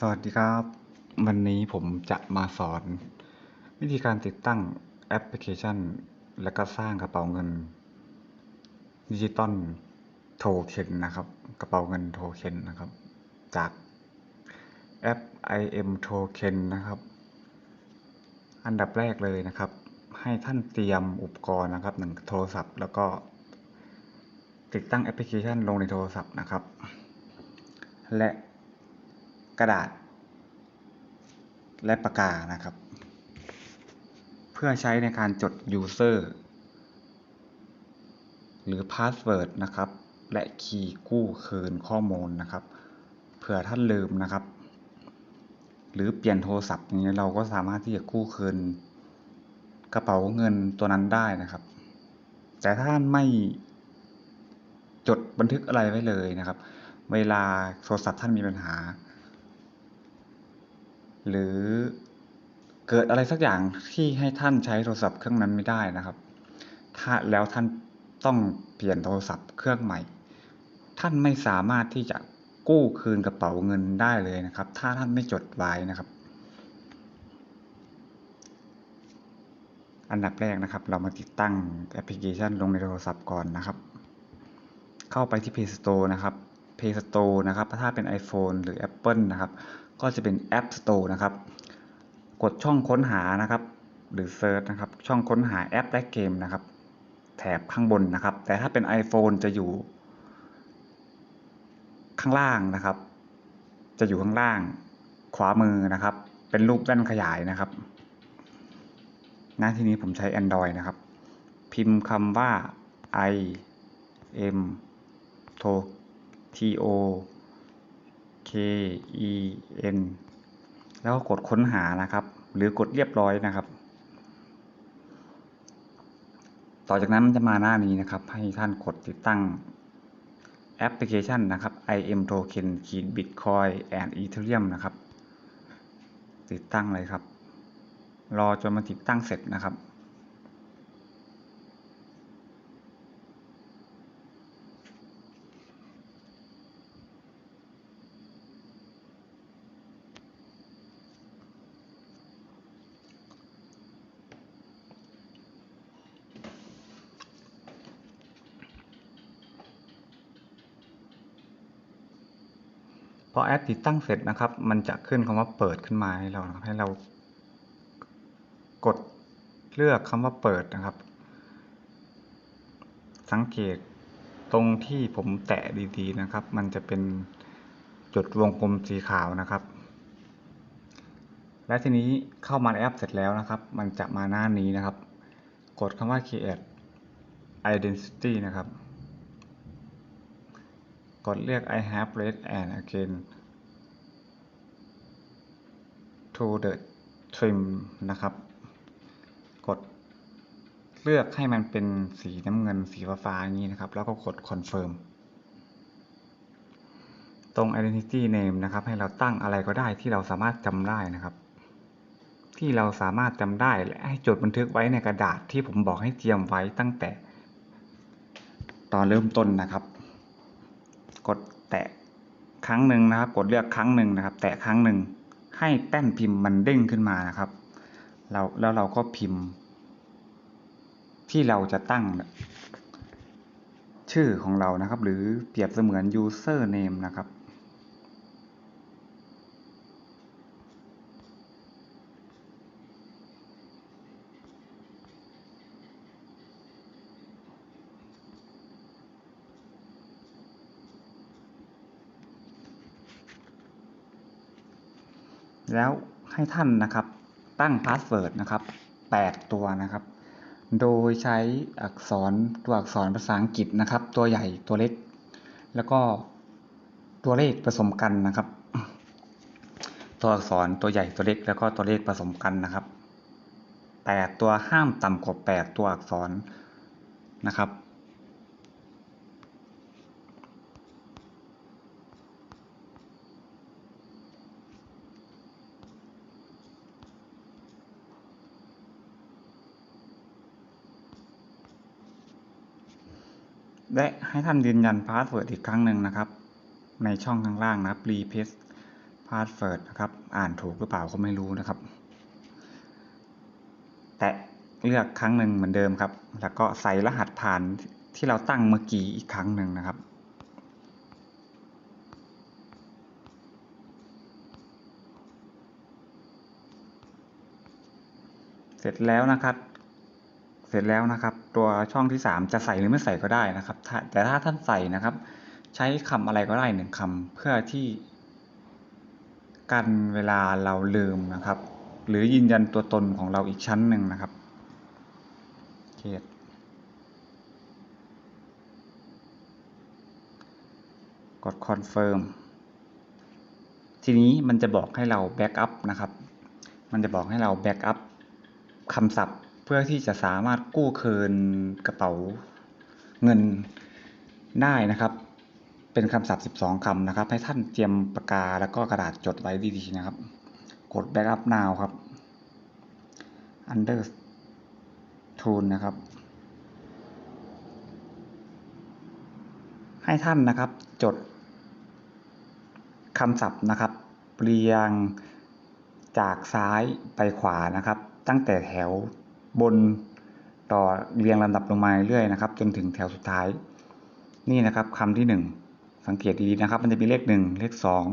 สวัสดีครับ วันนี้ผมจะมาสอน วิธีการติดตั้งแอปพลิเคชัน และก็สร้างกระเป๋าเงินดิจิตอลโทเค็นนะครับ กระเป๋าเงินโทเค็นนะครับ จากแอป IM Token นะครับ อันดับแรกเลยนะครับ ให้ท่านเตรียมอุปกรณ์นะครับหนึ่งโทรศัพท์ แล้วก็ ติดตั้งแอปพลิเคชันลงในโทรศัพท์นะครับ และ กระดาษ และปากกานะครับ เพื่อใช้ในการจด user หรือ password นะครับ และคีย์กู้คืนข้อมูลนะครับ เผื่อท่านลืมนะครับ หรือเปลี่ยนโทรศัพท์อย่างนี้เราก็สามารถที่จะกู้คืน กระเป๋าเงินตัวนั้นได้นะครับ แต่ถ้าท่านไม่จดบันทึกอะไรไว้เลยนะครับ เวลาโทรศัพท์ท่านมีปัญหา หรือเกิดอะไรสักอย่างที่ให้ท่านใช้โทรศัพท์เครื่องนั้นไม่ได้นะครับถ้าแล้วท่านต้องเปลี่ยนโทรศัพท์เครื่องใหม่ ท่านไม่สามารถที่จะกู้คืนกระเป๋าเงินได้เลยนะครับ ถ้าท่านไม่จดไว้นะครับ อันดับแรกนะครับ เรามาติดตั้งแอปพลิเคชันลงในโทรศัพท์ก่อนนะครับ เข้าไปที่ Play Store นะครับ Play Store นะครับ ถ้าเป็น iPhone หรือ Apple นะครับ ก็จะเป็น App Store นะครับ กดช่องค้นหานะครับ หรือ Search นะครับ ช่องค้นหาแอปและเกมนะครับ แถบข้างบนนะครับ แต่ถ้าเป็น iPhone จะอยู่ ข้างล่างนะครับ จะอยู่ข้างล่าง ขวามือนะครับ เป็นรูปแว่นขยายนะครับหน้าที่นี้ผมใช้ Android นะครับ พิมพ์คำว่า i m t o t o k e n แล้วก็กดค้นหานะครับ หรือกดเรียบร้อยนะครับ ต่อจากนั้นมันจะมาหน้านี้นะครับ ให้ท่านกดติดตั้งแอปพลิเคชันนะครับ IM Token ขีด Bitcoin and Ethereum นะครับ ติดตั้งเลยครับ รอจนมันติดตั้งเสร็จนะครับ อแอปติดตั้งเสร็จนะครับ มันจะขึ้นคำว่าเปิดขึ้นมาให้เราครับให้เรากดเลือกคำว่าเปิดนะครับ สังเกตตรงที่ผมแตะดีๆนะครับ มันจะเป็นจุดวงกลมสีขาวนะครับ และทีนี้เข้ามาในแอปเสร็จแล้วนะครับ มันจะมาหน้านี้นะครับ กดคำว่า create identity นะครับ กดเลือก I have read and again to the trim นะครับ กดเลือกให้มันเป็นสีน้ำเงินสีฟ้าๆอย่างนี้นะครับ แล้วก็กด confirm ตรง identity name นะครับ ให้เราตั้งอะไรก็ได้ที่เราสามารถจำได้นะครับ ที่เราสามารถจำได้และให้จดบันทึกไว้ในกระดาษที่ผมบอกให้เตรียมไว้ตั้งแต่ ตอนเริ่มต้นนะครับ แตะครั้งหนึ่งนะครับ กดเลือกครั้งหนึ่งนะครับ แตะครั้งหนึ่งให้แป้นพิมพ์มันเด้งขึ้นมานะครับเราแล้วเราก็พิมพ์ ที่เราจะตั้งชื่อของเรานะครับ หรือเปรียบเสมือน user name นะครับ แล้วให้ท่านนะครับตั้งพาสเวิร์ดนะครับ 8 ตัวนะครับ โดยใช้อักษรตัวอักษรภาษาอังกฤษนะครับ ตัวใหญ่ตัวเล็ก แล้วก็ตัวเลขผสมกันนะครับ ตัวอักษรตัวใหญ่ตัวเล็ก แล้วก็ตัวเลขผสมกันนะครับ 8 ตัวห้ามต่ำกว่า 8 ตัวอักษรนะครับ และให้ท่านยืนยันพาสเวิร์ดอีกครั้งหนึ่งนะครับ ในช่องข้างล่างนะครับ replace พาสเวิร์ดนะครับ อ่านถูกหรือเปล่าก็ไม่รู้นะครับ แตะเลือกครั้งหนึ่งเหมือนเดิมครับ แล้วก็ใส่รหัสผ่านที่เราตั้งเมื่อกี้อีกครั้งหนึ่งนะครับเสร็จแล้วนะครับ เสร็จแล้วนะครับ ตัวช่องที่สามจะใส่หรือไม่ใส่ก็ได้นะครับ แต่ถ้าท่านใส่นะครับ ใช้คำอะไรก็ได้หนึ่งคำเพื่อที่กันเวลาเราลืมนะครับ หรือยืนยันตัวตนของเราอีกชั้นหนึ่งนะครับเคสกด confirm ทีนี้มันจะบอกให้เราแบ็กอัพนะครับ มันจะบอกให้เราแบ็กอัพคำศัพท์ เพื่อที่จะสามารถกู้คืนกระเป๋าเงินได้นะครับ เป็นคำศัพท์ 12 คำนะครับ ให้ท่านเตรียมปากกาแล้วก็กระดาษจดไว้ดีๆนะครับ กด backup now ครับ under tool นะครับ ให้ท่านนะครับจดคำศัพท์นะครับ เรียงจากซ้ายไปขวานะครับ ตั้งแต่แถว บนต่อเรียงลำดับลงมาเรื่อยนะครับ จนถึงแถวสุดท้าย นี่นะครับคำที่หนึ่งสังเกตดีๆนะครับ มันจะมีเลขหนึ่งเลขสอง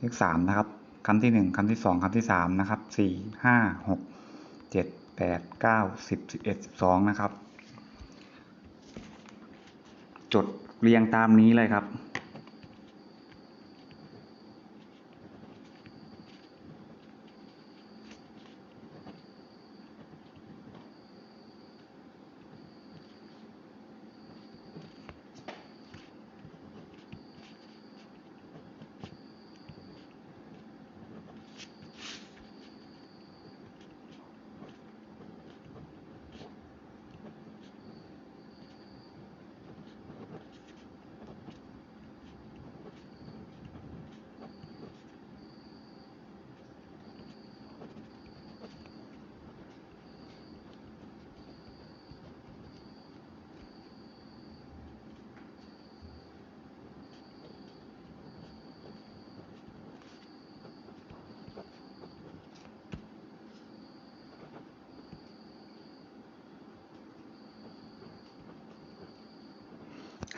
เลขสามนะครับคำที่หนึ่งคำที่สองคำที่สามนะครับสี่ห้าหกเจ็ดแปดเก้าสิบเอ็ดสองนะครับ จดเรียงตามนี้เลยครับ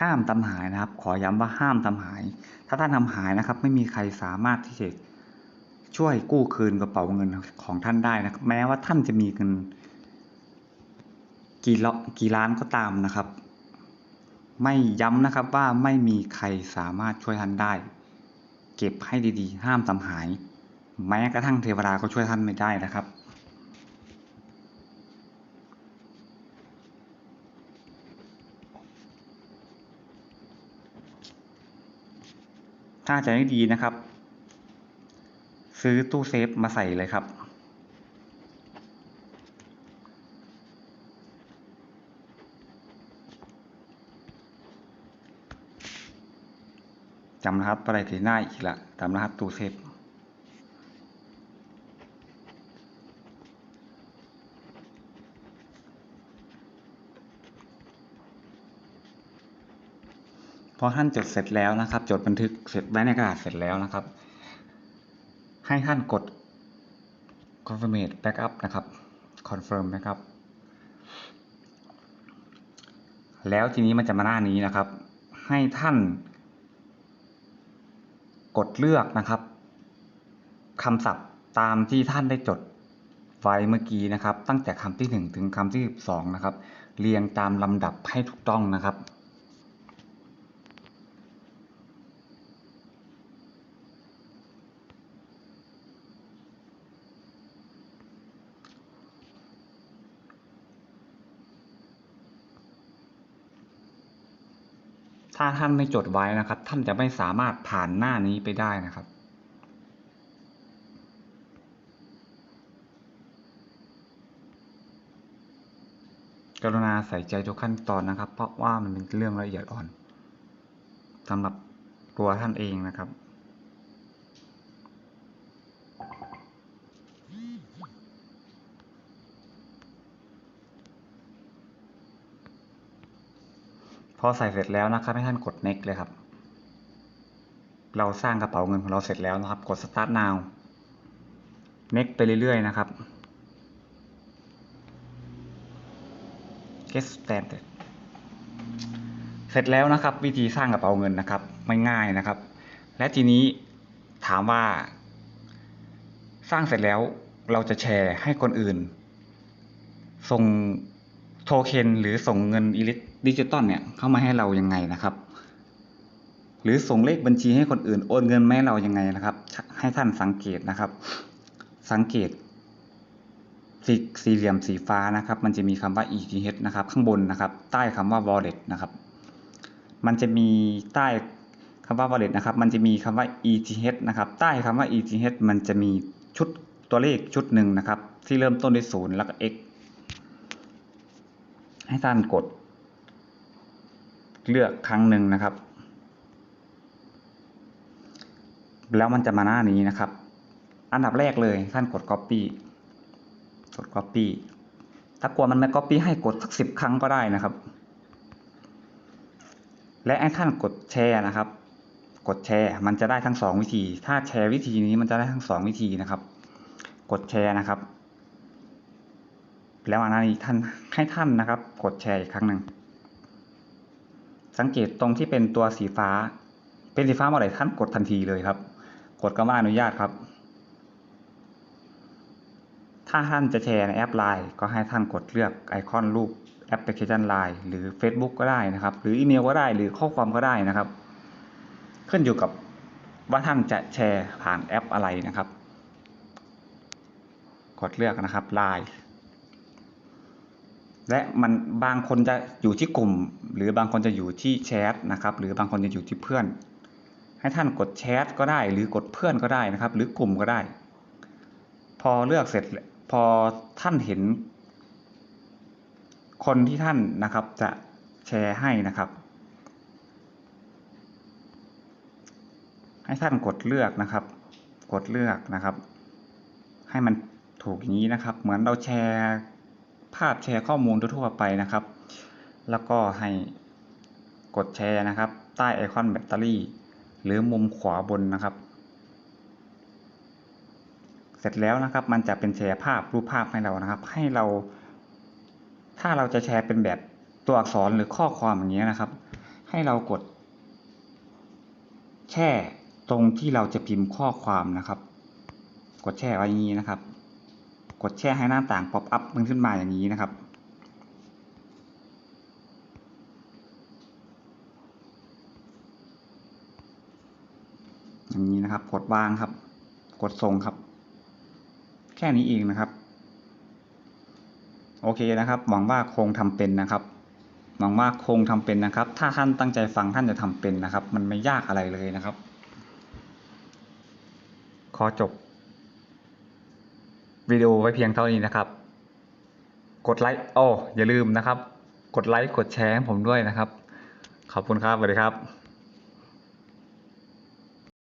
ห้ามทำหายนะครับ ขอย้ำว่าห้ามทำหาย ถ้าท่านทำหายนะครับ ไม่มีใครสามารถที่จะช่วยกู้คืนกระเป๋าเงินของท่านได้นะครับแม้ว่าท่านจะมีเงินกี่ละกี่ล้านก็ตามนะครับ ไม่ย้ำนะครับว่าไม่มีใครสามารถช่วยท่านได้ เก็บให้ดีๆ ห้ามทำหาย แม้กระทั่งเทวดาก็ช่วยท่านไม่ได้นะครับ ถ้าจะไม่ดีนะครับ ซื้อตู้เซฟมาใส่เลยครับจำรหัสไรที่หน้าอีกละจำรหัสตู้เซฟ อท่านจดเสร็จแล้วนะครับ จดบันทึกเสร็จไว้ในกระดาษเสร็จแล้วนะครับ ให้ท่านกด confirm backup นะครับ confirm นะครับแล้วทีนี้มันจะมาหน้านี้นะครับ ให้ท่าน กดเลือกนะครับคำศัพท์ตามที่ท่านได้จดไว้เมื่อกี้นะครับ ตั้งแต่คำที่หนึ่งถึงคำที่สิบสองนะครับ เรียงตามลำดับให้ถูกต้องนะครับ ถ้าท่านไม่จดไว้นะครับ ท่านจะไม่สามารถผ่านหน้านี้ไปได้นะครับกรุณาใส่ใจทุกขั้นตอนนะครับ เพราะว่ามันเป็นเรื่องละเอียดอ่อนสำหรับตัวท่านเองนะครับ อใส่เสร็จแล้วนะครับให้ท่านกด next เลยครับ เราสร้างกระเป๋าเงินของเราเสร็จแล้วนะครับ กด start now next ไปเรื่อยๆนะครับ get started เสร็จแล้วนะครับ วิธีสร้างกระเป๋าเงินนะครับ ไม่ง่ายนะครับ และทีนี้ถามว่า สร้างเสร็จแล้วเราจะแชร์ให้คนอื่น ส่งโทเค็นหรือส่งเงินอิเล็ก ดิจิตอลเนี่ยเข้ามาให้เรายังไงนะครับ หรือส่งเลขบัญชีให้คนอื่นโอนเงินมาให้เรายังไงนะครับ ให้ท่านสังเกตนะครับ สังเกตสีสี่เหลี่ยมสีฟ้านะครับ มันจะมีคำว่า ETH นะครับ ข้างบนนะครับ ใต้คำว่า wallet นะครับ มันจะมีใต้คำว่า wallet นะครับ มันจะมีคำว่า ETH นะครับ ใต้คำว่า ETH มันจะมีชุดตัวเลขชุดหนึ่งนะครับ ที่เริ่มต้นด้วยศูนย์แล้วก็ x ให้ท่านกด เลือกครั้งหนึ่งนะครับ แล้วมันจะมาหน้านี้นะครับ อันดับแรกเลยท่านกด copy กด copy ถ้ากลัวมันไม่ copy ให้กดสักสิบครั้งก็ได้นะครับ และไอ้ท่านกดแชร์นะครับ กดแชร์มันจะได้ทั้งสองวิธี ถ้าแชร์วิธีนี้มันจะได้ทั้งสองวิธีนะครับ กดแชร์นะครับ แล้วอันนี้ท่านให้ท่านนะครับ กดแชร์อีกครั้งหนึ่ง สังเกตตรงที่เป็นตัวสีฟ้า เป็นสีฟ้าเมื่อไหร่ท่านกดทันทีเลยครับ กดคำว่าอนุญาตครับ ถ้าท่านจะแชร์ในแอป Line ก็ให้ท่านกดเลือกไอคอนรูปแอปพลิเคชัน Line หรือ Facebook ก็ได้นะครับ หรืออีเมลก็ได้หรือข้อความก็ได้นะครับ ขึ้นอยู่กับว่าท่านจะแชร์ผ่านแอปอะไรนะครับ กดเลือกนะครับ Line และมันบางคนจะอยู่ที่กลุ่ม หรือบางคนจะอยู่ที่แชทนะครับ หรือบางคนจะอยู่ที่เพื่อน ให้ท่านกดแชทก็ได้ หรือกดเพื่อนก็ได้นะครับ หรือกลุ่มก็ได้ พอเลือกเสร็จพอท่านเห็น คนที่ท่านนะครับจะแชร์ให้นะครับ ให้ท่านกดเลือกนะครับ กดเลือกนะครับ ให้มันถูกอย่างนี้นะครับ เหมือนเราแชร์ ภาพแชร์ข้อมูลทั่วไปนะครับ แล้วก็ให้กดแชร์นะครับ ใต้ไอคอนแบตเตอรี่ หรือมุมขวาบนนะครับ เสร็จแล้วนะครับมันจะเป็นแชร์ภาพรูปภาพให้เรานะครับ ให้เรา ถ้าเราจะแชร์เป็นแบบตัวอักษรหรือข้อความอย่างเงี้ยนะครับ ให้เรากด แช่ตรงที่เราจะพิมพ์ข้อความนะครับ กดแช่ไว้อย่างนี้นะครับ กดแช่ให้หน้าต่างป๊อปอัพมันขึ้นมาอย่างนี้นะครับ อย่างนี้นะครับ กดวางครับ กดส่งครับ แค่นี้เองนะครับ โอเคนะครับ หวังว่าคงทำเป็นนะครับ หวังว่าคงทำเป็นนะครับ ถ้าท่านตั้งใจฟังท่านจะทำเป็นนะครับ มันไม่ยากอะไรเลยนะครับ ขอจบ วิดีโอไว้เพียงเท่านี้นะครับ กดไลค์โอ้อย่าลืมนะครับ กดไลค์กดแชร์ให้ผมด้วยนะครับ ขอบคุณครับสวัสดีครับ